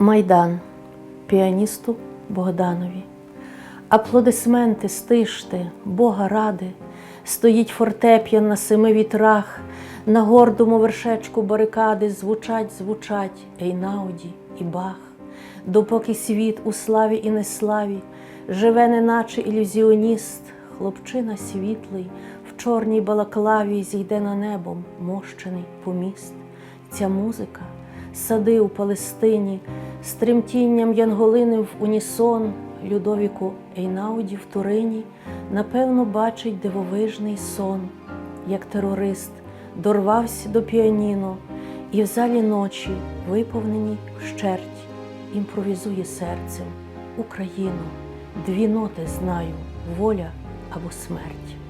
Майдан піаністу Богданові. Аплодисменти стиште, Бога ради, стоїть фортеп'ян на семи вітрах, на гордому вершечку барикади звучать, звучать Ейнауді і Бах, допоки світ у славі і неславі живе, неначе ілюзіоніст, хлопчина світлий, в чорній балаклаві зійде на небом мощений поміст. Ця музика, сади у Палестині, з тремтінням янголини в унісон, Людовіку Ейнауді в Турині, напевно, бачить дивовижний сон, як терорист дорвався до піаніно, і в залі ночі, виповнені вщерть, імпровізує серцем Україно, дві ноти знаю, воля або смерть.